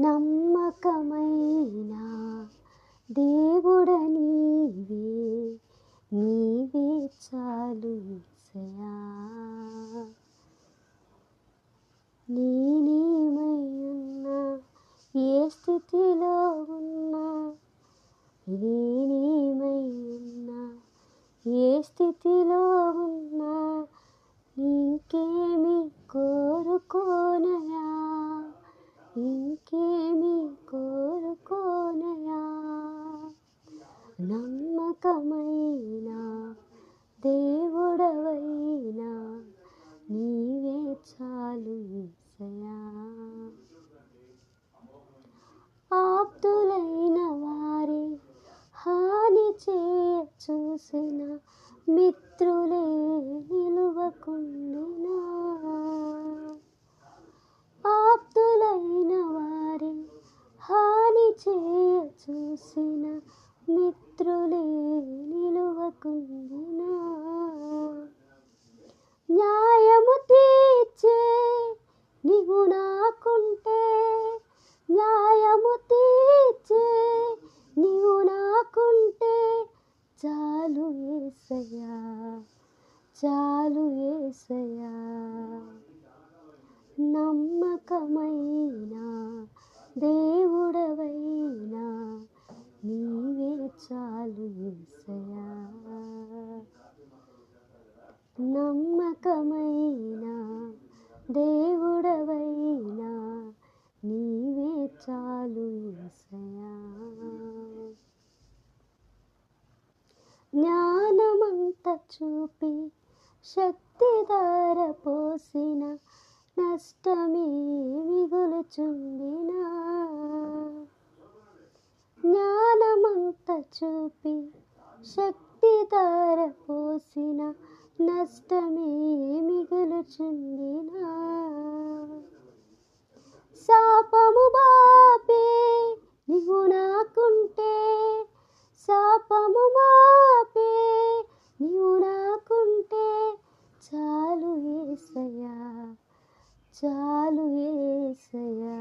నమ్మకమైన దేవుడనీవే నీవే చాలు ఏసయ్యా నేనేమై ఏ స్థితిలో ఉన్నా నేనేమై ఏ స్థితిలో ఉన్నా ఇంకేమి కోరుకోనయా. ఇంకేమి కోరుకోనయా? నమ్మకమైన దేవుడవైనా నీవే చాలు ఆప్తులైన వారి హాని చేయ చూసిన మిత్రులే నిలువకుండినా ఆప్తులైన వారి హాని చేయ చూసిన మిత్రులే నిలువకుండినా. న్యాయము తీర్చే నీవు నాకుంటే న్యాయము తీర్చే నీవు నాకుంటే చాలు ఏసయ్యా చాలు ఏసయ్యా. నమ్మకమైన దే నమ్మకమైన దేవుడవైనా నీవే చాలు ఏసయ్యా. జ్ఞానమంత చూపి శక్తి శక్తిధార పోసిన నష్టమే మిగులు మిగులుచుండినా. జ్ఞానమంత చూపి శక్తి శక్తిధార పోసిన నష్టమే మిగులుచుండినా శాపము బాపే నీవు నాకుంటే శాపము మాపే నీవు నాకుంటే చాలు ఏసయ్యా చాలు ఏసయ్యా.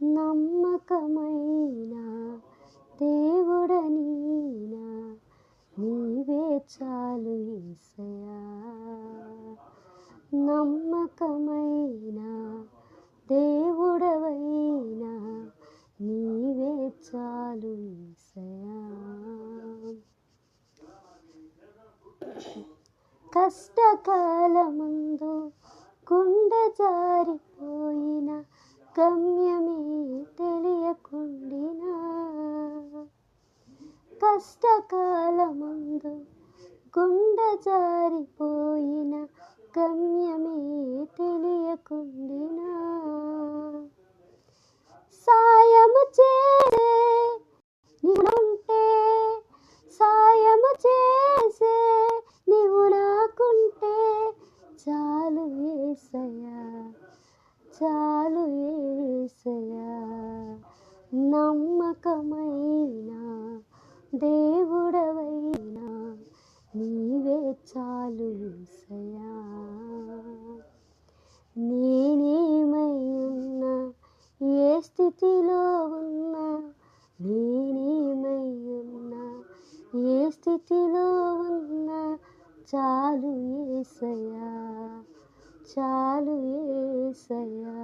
నమ్మకమైన దేవుడనీనా? నీవే చాలు ఈసయా. నమ్మకమైన దేవుడవైనా నీవే చాలు ఈసయా. కష్టకాలముందు గుండె జారిపోయిన గమ్యమే కష్టకాలమందు గుండె జారిపోయిన గమ్యమే తెలియకుండినా. సాయము చేసే నీవుంటే సాయము చేసే నీవు నాకుంటే చాలు వేసయా చాలు ఏసయ్యా. నమ్మకమైన దేవుడవైనా నీవే చాలు సయా నేనేమై ఉన్నా ఏ స్థితిలో ఉన్నా నేనేమై ఉన్నా ఏ స్థితిలో ఉన్నా చాలు ఏసయా చాలు ఏసయా